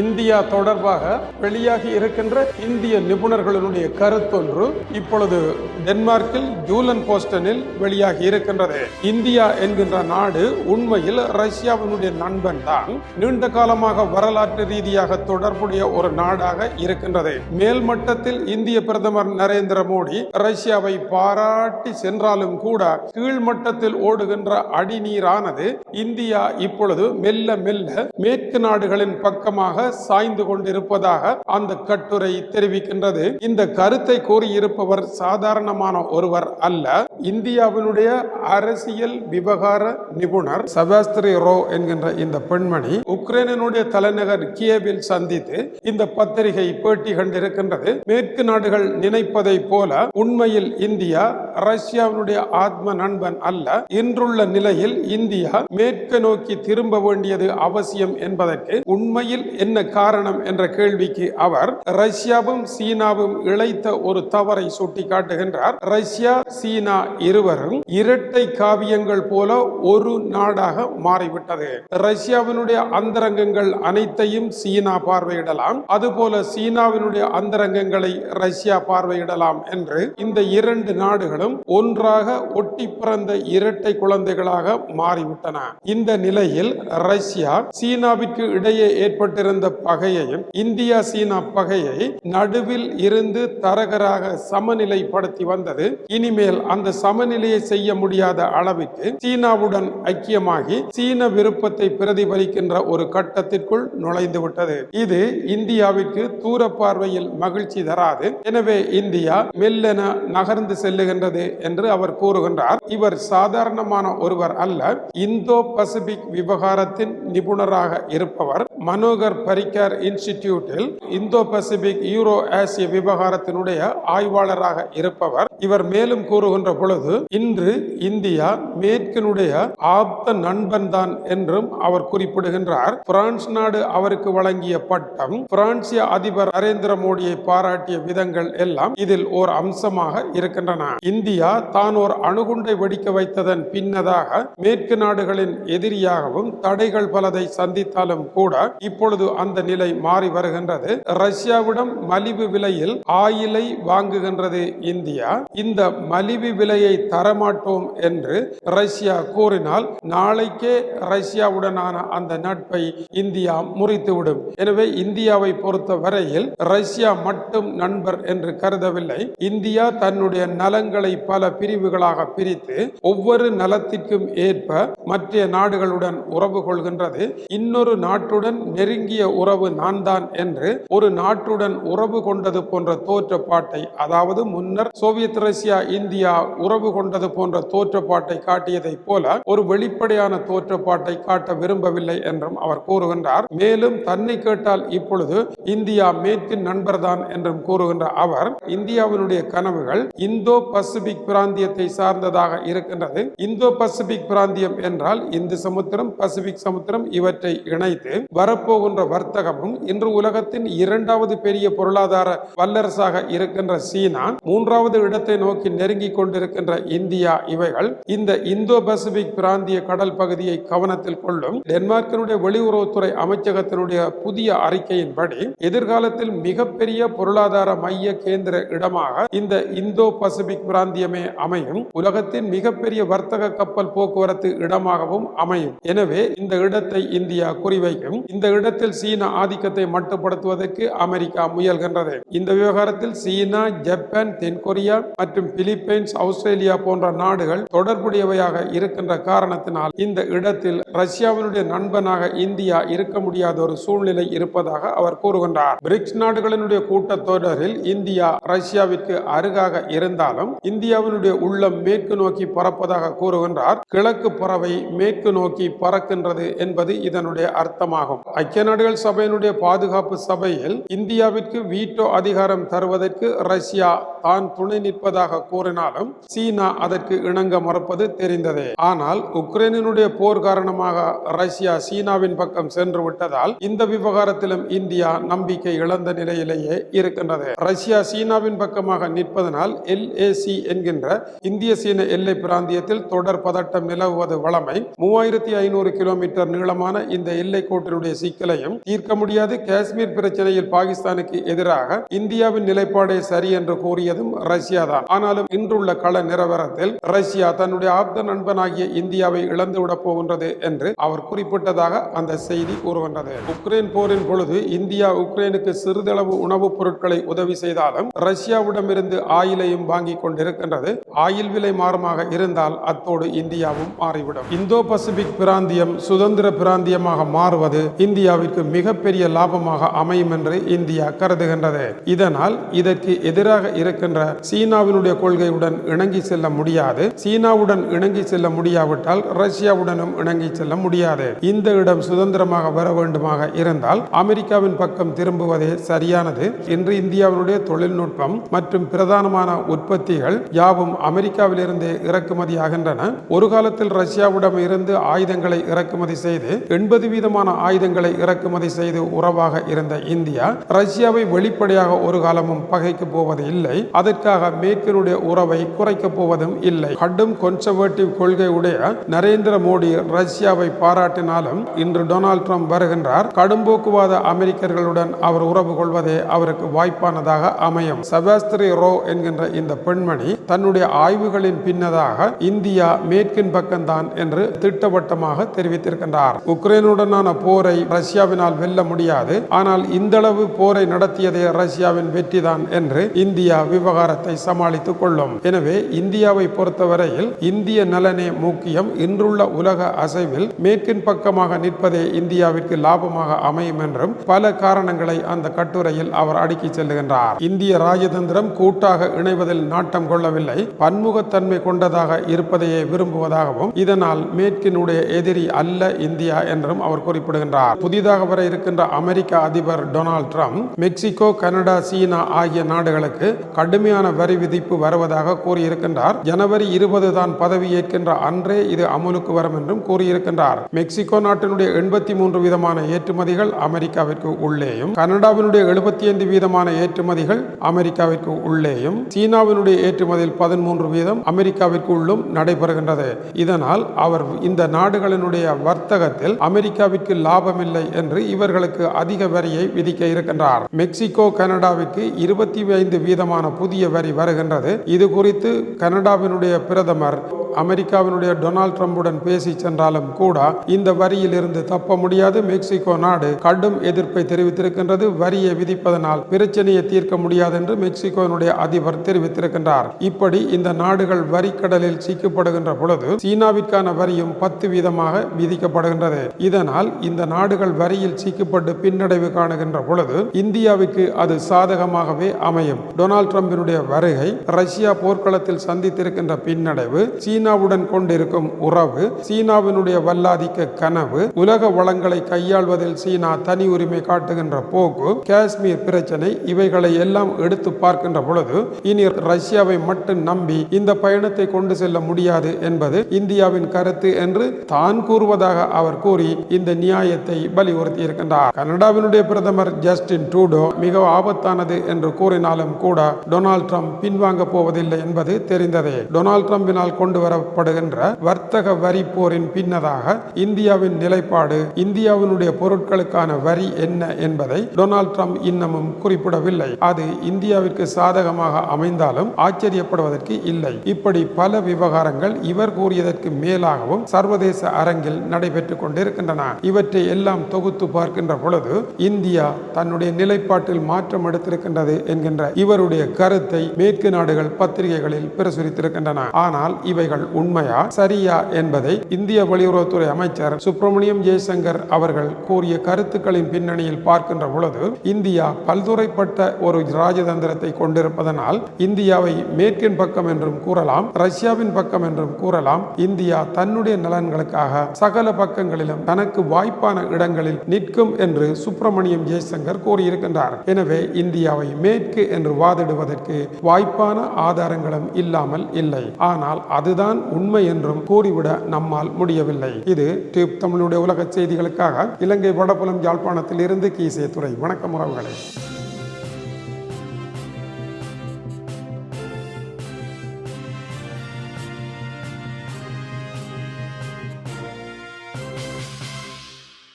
India தொடர்பாக வெளியாகி இருக்கின்ற இந்திய நிபுணர்களுடைய கருத்தொன்று இப்பொழுது டென்மார்க்கில் ஜூலன் போஸ்டனில் வெளியாகி இருக்கின்றது. இந்தியா என்கின்ற நாடு உண்மையில் ரஷ்யாவினுடைய நண்பன் தான். நீண்ட காலமாக வரலாற்று ரீதியாக தொடர்புடைய ஒரு நாடாக இருக்கின்றது. மேல்மட்டத்தில் இந்திய பிரதமர் நரேந்திர மோடி ரஷ்யாவை பாராட்டி சென்றாலும் கூட கீழ்மட்டத்தில் ஓடுகின்ற அடிநீரானது இந்தியா இப்பொழுது மெல்ல மெல்ல மேற்கு நாடுகளின் பக்கமாக சாய்ந்து கொண்டிருப்பதாக அந்த கட்டுரை தெரிவிக்கின்றது. இந்த கருத்தை கூறியிருப்பவர் சாதாரணமான ஒருவர் அல்ல. இந்தியாவினுடைய அரசியல் விவகார நிபுணர் செபாஸ்திரி ரோ என்கின்ற இந்த பெண்மணி உக்ரைனுடைய தலைநகர் கியவில் சந்தித்து இந்த பத்திரிகை பேட்டி கண்டிருக்கின்றது. மேற்கு நாடுகள் நினைப்பதை போல உண்மையில் இந்தியா ரஷ்யாவினுடைய ஆத்ம நண்பன் அல்ல. இன்றுள்ள நிலையில் இந்தியா மேற்கு நோக்கி திரும்ப வேண்டியது அவசியம் என்பதற்கு உண்மையில் என்ன காரணம் என்ற கேள்விக்கு அவர் ரஷ்யாவும் சீனாவும் இழைத்த ஒரு தவறை சுட்டிக்காட்டுகின்றார். ரஷ்யா சீனா இருவரும் இரட்டை காவியங்கள் போல ஒரு நாடாக மாறிவிட்டது. ரஷ்யாவினுடைய அந்தரங்கங்கள் அனைத்தையும் சீனா பார்வையிடலாம். அதுபோல சீனாவினுடைய அந்தரங்கங்களை ரஷ்யா பார்வையிடலாம் என்று இந்த இரண்டு நாடுகளும் ஒன்றாக ஒட்டி பிறந்த இரட்டை குழந்தைகளாக மாறிவிட்டன. இந்த நிலையில் ரஷ்யா சீனாவிற்கு இடையே ஏற்பட்டிருந்த இருந்த பகையையும் இந்தியா சீனா பகையை நடுவில் இருந்து தரகராக சமநிலைப்படுத்தி வந்தது. இனிமேல் அந்த சமநிலையை செய்ய முடியாத அளவுக்கு சீனாவுடன் ஐக்கியமாகி சீன விருப்பத்தை பிரதிபலிக்கின்ற ஒரு கட்டத்திற்குள் நுழைந்து விட்டது. இது இந்தியாவிற்கு தூர பார்வையில் மகிழ்ச்சி தராது. எனவே இந்தியா மெல்லென நகர்ந்து செல்லுகின்றது என்று அவர் கூறுகின்றார். இவர் சாதாரணமான ஒருவர் அல்ல. இந்தோ பசிபிக் விவகாரத்தின் நிபுணராக இருப்பவர் மனோகர் பரிக்கர் இன்ஸ்டிடியூட்டில் இந்தோ பசிபிக் யூரோ ஆசிய விவகாரத்தினுடைய ஆய்வாளராக இருப்பவர். இவர் மேலும் கூறுகின்ற பொழுது இன்று இந்தியா மேற்கினுடைய ஆப்த நண்பன் தான் என்றும் அவர் குறிப்பிடுகின்றார். பிரான்ஸ் நாடு அவருக்கு வழங்கிய பட்டம் பிரான்சிய அதிபர் நரேந்திர மோடியை பாராட்டிய விதங்கள் எல்லாம் இதில் ஓர் அம்சமாக இருக்கின்றன. இந்தியா தான் ஒரு அணுகுண்டை வெடிக்க வைத்ததன் பின்னதாக மேற்கு நாடுகளின் எதிரியாகவும் தடைகள் பலதை சந்தித்தாலும் கூட இப்பொழுது அந்த நிலை மாறி வருகின்றது. ரஷ்யாவிடம் மலிவு விலையில் ஆயிலை வாங்குகின்றது இந்தியா. இந்த மலிவு விலையை தரமாட்டோம் என்று ரஷ்யா கூறினால் நாளைக்கே ரஷ்யாவுடனான அந்த நட்பை இந்தியா முறித்துவிடும். எனவே இந்தியாவை பொறுத்த வரையில் ரஷ்யா மட்டும் நண்பர் என்று கருதவில்லை. இந்தியா தன்னுடைய நலங்களை பல பிரிவுகளாக பிரித்து ஒவ்வொரு நலத்திற்கும் ஏற்ப மற்ற நாடுகளுடன் உறவு கொள்கின்றது. இன்னொரு நாட்டுடன் நெருங்கிய உறவு நான் தான் என்று ஒரு நாட்டுடன் உறவு கொண்டது போன்ற தோற்றப்பாட்டை அதாவது முன்னர் சோவியத் சோவியத் ரஷ்யா இந்தியா உறவு கொண்டது போன்ற தோற்றப்பாட்டை காட்டியதைப் போல ஒரு வெளிப்படையான தோற்றப்பாட்டை காட்ட விரும்பவில்லை என்றும் அவர் கூறுகின்றார். மேலும் தன்னை கேட்டால் இப்பொழுது இந்தியா மேற்கின் நண்பர்தான் என்றும் கூறுகின்ற அவர் இந்தியாவினுடைய கனவுகள் இந்தோ பசிபிக் பிராந்தியத்தை சார்ந்ததாக இருக்கின்றது. இந்தோ பசிபிக் பிராந்தியம் என்றால் இந்து சமுத்திரம் பசிபிக் சமுத்திரம் இவற்றை இணைத்து வரப்போகின்ற வர்த்தகமும் இன்று உலகத்தின் இரண்டாவது பெரிய பொருளாதார வல்லரசாக இருக்கின்ற சீனா மூன்றாவது இடத்தில் இடத்தை நோக்கி நெருங்கி கொண்டிருக்கின்ற இந்தியா இவைகள் இந்த இந்தோ பசிபிக் பிராந்திய கடல் பகுதியை கவனத்தில் கொள்ளும் டென்மார்க்கினுடைய வெளியுறவுத்துறை அமைச்சகத்தினுடைய புதிய அறிக்கையின்படி எதிர்காலத்தில் மிகப்பெரிய பொருளாதார மைய கேந்திர இடமாக இந்த இந்தோ பசிபிக் பிராந்தியமே அமையும். உலகத்தின் மிகப்பெரிய வர்த்தக கப்பல் போக்குவரத்து இடமாகவும் அமையும். எனவே இந்த இடத்தை இந்தியா குறிவைக்கும். இந்த இடத்தில் சீன ஆதிக்கத்தை மட்டுப்படுத்துவதற்கு அமெரிக்கா முயல்கின்றது. இந்த விவகாரத்தில் சீனா ஜப்பான் தென்கொரியா மற்றும் பிலிப்பைன்ஸ் ஆஸ்திரேலியா போன்ற நாடுகள் தொடர்புடையவையாக இருக்கின்ற காரணத்தினால் இந்த இடத்தில் ரஷ்யாவினுடைய நண்பனாக இந்தியா இருக்க முடியாத ஒரு சூழ்நிலை இருப்பதாக அவர் கூறுகின்றார். பிரிக்ஸ் நாடுகளினுடைய கூட்டத்தொடரில் இந்தியா ரஷ்யாவிற்கு அருகாக இருந்தாலும் இந்தியாவினுடைய உள்ளம் மேற்கு நோக்கி பறப்பதாக கூறுகின்றார். கிழக்கு பறவை மேற்கு நோக்கி பறக்கின்றது என்பது இதனுடைய அர்த்தமாகும். ஐக்கிய நாடுகள் சபையினுடைய பாதுகாப்பு சபையில் இந்தியாவிற்கு வீட்டோ அதிகாரம் தருவதற்கு ரஷ்யா தான் துணை நிற்ப இருப்பதாக கூறினாலும் சீனா அதற்கு இணங்க மறுப்பது தெரிந்ததே. ஆனால் உக்ரைனினுடைய போர் காரணமாக ரஷ்யா சீனாவின் பக்கம் சென்று விட்டதால் இந்த விவகாரத்திலும் இந்தியா நம்பிக்கை இழந்த நிலையிலேயே இருக்கின்றது. ரஷ்யா சீனாவின் பக்கமாக நிற்பதனால் எல்ஏசி என்கின்ற இந்திய சீன எல்லை பிராந்தியத்தில் தொடர் பதட்டம் நிலவுவது வளமை மூவாயிரத்தி ஐநூறு கிலோமீட்டர் நீளமான இந்த எல்லை கோட்டினுடைய சிக்கலையும் தீர்க்க முடியாது. காஷ்மீர் பிரச்சனையில் பாகிஸ்தானுக்கு எதிராக இந்தியாவின் நிலைப்பாடே சரி என்று கூறியதும் ரஷ்யா தான் ஆனாலும் இன்றுள்ள கள நிலவரத்தில் ரஷ்யா தன்னுடைய ஆப்த நண்பனாகிய இந்தியாவை இழந்துவிடப் போகின்றது என்று அவர் குறிப்பிட்டதாக அந்த செய்தி கூறுகின்றது. உக்ரைன் போரின் பொழுது இந்தியா உக்ரைனுக்கு சிறிதளவு உணவுப் பொருட்களை உதவி செய்தாலும் ரஷ்யாவிடமிருந்து ஆயிலையும் வாங்கிக் கொண்டிருக்கின்றது. ஆயில் விலை மாறுமாக இருந்தால் அத்தோடு இந்தியாவும் மாறிவிடும். இந்தோ பசிபிக் பிராந்தியம் சுதந்திர பிராந்தியமாக மாறுவது இந்தியாவிற்கு மிகப்பெரிய லாபமாக அமையும் என்று இந்தியா கருதுகின்றது. இதனால் இதற்கு எதிராக இருக்கின்ற சீனா சீனாவினுடைய கொள்கையுடன் இணங்கி செல்ல முடியாது. சீனாவுடன் இணங்கி செல்ல முடியாவிட்டால் ரஷ்யாவுடனும் இணங்கி செல்ல முடியாது. இந்த இடம் சுதந்திரமாக வர வேண்டுமாக இருந்தால் அமெரிக்காவின் பக்கம் திரும்புவதே சரியானது. இன்று இந்தியாவினுடைய தொழில்நுட்பம் மற்றும் பிரதானமான உற்பத்திகள் யாவும் அமெரிக்காவிலிருந்தே இறக்குமதி ஆகின்றன ஒரு காலத்தில் ரஷ்யாவிடம் இருந்து ஆயுதங்களை இறக்குமதி செய்து எண்பது வீதமான ஆயுதங்களை இறக்குமதி செய்து உறவாக இருந்த இந்தியா ரஷ்யாவை வெளிப்படையாக ஒரு காலமும் பகைக்கு போவது இல்லை அதற்காக மே மேற்கினுடைய உறவை குறைக்கப் போவதும் இல்லை. கடும் கொன்சர்வேட்டிவ் கொள்கை உடைய நரேந்திர மோடி ரஷ்யாவை பாராட்டினாலும் இன்று டொனால்ட் ட்ரம்ப் வருகின்றார். கடும்போக்குவாத அமெரிக்கர்களுடன் அவர் உறவு கொள்வதே அவருக்கு வாய்ப்பானதாக அமையும். செபாஸ்திரி ரோ என்கின்ற இந்த பெண்மணி தன்னுடைய ஆய்வுகளின் பின்னதாக இந்தியா மேற்கின் பக்கம்தான் என்று திட்டவட்டமாக தெரிவித்திருக்கின்றார். உக்ரைனுடனான போரை ரஷ்யாவினால் வெல்ல முடியாது. ஆனால் இந்தளவு போரை நடத்தியதே ரஷ்யாவின் வெற்றிதான் என்று இந்தியா விவகாரத்தை சமாளித்துக் கொள்ளும். எனவே இந்தியாவை பொறுத்தவரையில் இந்திய நலனே முக்கியம். இன்றுள்ள உலக அசைவில் மேற்கின் பக்கமாக நிற்பதே இந்தியாவிற்கு லாபமாக அமையும் என்றும் பல காரணங்களை அந்த கட்டுரையில் அவர் அடுக்கிச் செல்லுகின்றார். இந்திய ராஜதந்திரம் கூட்டாக இணைவதில் நாட்டம் கொள்ள விரும்பவில்லை பன்முகத்தன்மை கொண்டதாக இருப்பதையே விரும்புவதாகவும் இதனால் மேற்கினுடைய எதிரி அல்ல இந்தியா என்றும் அவர் குறிப்பிடுகின்றார். புதிதாக வர இருக்கின்ற அமெரிக்க அதிபர் டொனால்ட் ட்ரம்ப் மெக்சிகோ கனடா சீனா ஆகிய நாடுகளுக்கு கடுமையான வரி விதிப்பு வருவதாக கூறியிருக்கின்றார். ஜனவரி இருபது தான் பதவி ஏற்கின்ற அன்றே இது அமலுக்கு வரும் என்றும் கூறியிருக்கின்றார். மெக்சிகோ நாட்டினுடைய எண்பத்தி மூன்று விதமான ஏற்றுமதிகள் அமெரிக்காவிற்கு உள்ளேயும் கனடாவினுடைய எழுபத்தி ஐந்து வீதமான ஏற்றுமதிகள் அமெரிக்காவிற்கு உள்ளேயும் சீனாவினுடைய ஏற்றுமதி அதில் பதிமூன்று வீதம் அமெரிக்காவிற்குள்ளும் நடைபெறுகின்றது. இதனால் அவர் இந்த நாடுகளினுடைய வர்த்தகத்தில் அமெரிக்காவிற்கு லாபமில்லை என்று இவர்களுக்கு அதிக வரியை விதிக்க இருக்கின்றார். மெக்சிகோ கனடாவிற்கு இருபத்தி ஐந்து வீதமான புதிய வரி வருகின்றது. இது குறித்து கனடாவினுடைய பிரதமர் அமெரிக்காவினுடைய டொனால்ட் ட்ரம்புடன் பேசி சென்றாலும் கூட இந்த வரியிலிருந்து தப்ப முடியாது. மெக்சிகோ நாடு கடும் எதிர்ப்பை தெரிவித்திருக்கின்றது. வரியை விதிப்பதனால் பிரச்சனையை தீர்க்க முடியாது என்று மெக்சிகோனுடைய அதிபர் தெரிவித்திருக்கின்றார். இப்படி இந்த நாடுகள் வரிக்கடலில் சிக்கப்படுகின்ற பொழுது சீனாவிற்கான வரியும் பத்து வீதமாக விதிக்கப்படுகின்றது. இதனால் இந்த நாடுகள் வரியில் சிக்கப்பட்டு பின்னடைவு காணுகின்ற பொழுது இந்தியாவுக்கு அது சாதகமாகவே அமையும். டொனால்ட் ட்ரம்பினுடைய வருகை ரஷ்யா போர்க்களத்தில் சந்தித்திருக்கின்ற பின்னடைவு சீனாவுடன் கொண்டிருக்கும் உறவு சீனாவினுடைய வல்லாதிக்க கனவு உலக வளங்களை கையாள்வதில் சீனா தனி உரிமை காட்டுகின்ற போக்கு காஷ்மீர் பிரச்சனை இவைகளை எல்லாம் எடுத்து பார்க்கின்ற பொழுது இனி ரஷ்யாவை மட்டும் நம்பி இந்த பயணத்தை கொண்டு செல்ல முடியாது என்பது இந்தியாவின் கருத்து என்று தான் கூறுவதாக அவர் கூறி இந்த நியாயத்தை வலியுறுத்தி இருக்கின்றார் கனடாவினுடைய பிரதமர் ஜஸ்டின் ட்ரூடோ மிக ஆபத்தானது என்று கூறினாலும் கூட டொனால்ட் ட்ரம்ப் பின்வாங்க போவதில்லை என்பது தெரிந்ததே. டொனால்ட் ட்ரம்பினால் கொண்டு வர வரப்படுகின்ற வர்த்தக வரி போரின் பின்னதாக இந்தியாவின் நிலைப்பாடு இந்தியாவினுடைய பொருட்களுக்கான வரி என்ன என்பதை டொனால்ட் ட்ரம்ப் இன்னமும் குறிப்பிடவில்லை. அது இந்தியாவிற்கு சாதகமாக அமைந்தாலும் ஆச்சரியப்படுவதற்கு இல்லை. இப்படி பல விவகாரங்கள் இவர் கூறியதற்கு மேலாகவும் சர்வதேச அரங்கில் நடைபெற்றுக் கொண்டிருக்கின்றன. இவற்றை எல்லாம் தொகுத்து பார்க்கின்ற பொழுது இந்தியா தன்னுடைய நிலைப்பாட்டில் மாற்றம் எடுத்திருக்கின்றது என்கின்ற இவருடைய கருத்தை மேற்கு நாடுகள் பத்திரிகைகளில் பிரசுரித்திருக்கின்றன. ஆனால் இவைகள் செய்திகள் உண்மையா சரியா என்பதை இந்திய வெளியுறவுத்துறை அமைச்சர் சுப்பிரமணியம் ஜெய்சங்கர் அவர்கள் கூறிய கருத்துக்களின் பின்னணியில் பார்க்கின்ற பொழுது இந்தியா பல்துறைப்பட்ட ஒரு ராஜதந்திரத்தை கொண்டிருப்பதனால் இந்தியாவை மேற்கின் பக்கம் என்றும் கூறலாம் ரஷ்யாவின் பக்கம் என்றும் கூறலாம் இந்தியா தன்னுடைய நலன்களுக்காக சகல பக்கங்களிலும் தனக்கு வாய்ப்பான இடங்களில் நிற்கும் என்று சுப்பிரமணியம் ஜெய்சங்கர் கூறியிருக்கின்றார். எனவே இந்தியாவை மேற்கு என்று வாதிடுவதற்கு வாய்ப்பான ஆதாரங்களும் இல்லாமல் இல்லை. ஆனால் அதுதான் உண்மை என்றும் கூறிவிட நம்மால் முடியவில்லை. இது டியூப் தமிழுடைய உலக செய்திகளுக்காக இலங்கை வடபுலம் யாழ்ப்பாணத்தில் இருந்து கீசே துறை வணக்கம் உறவுகளே.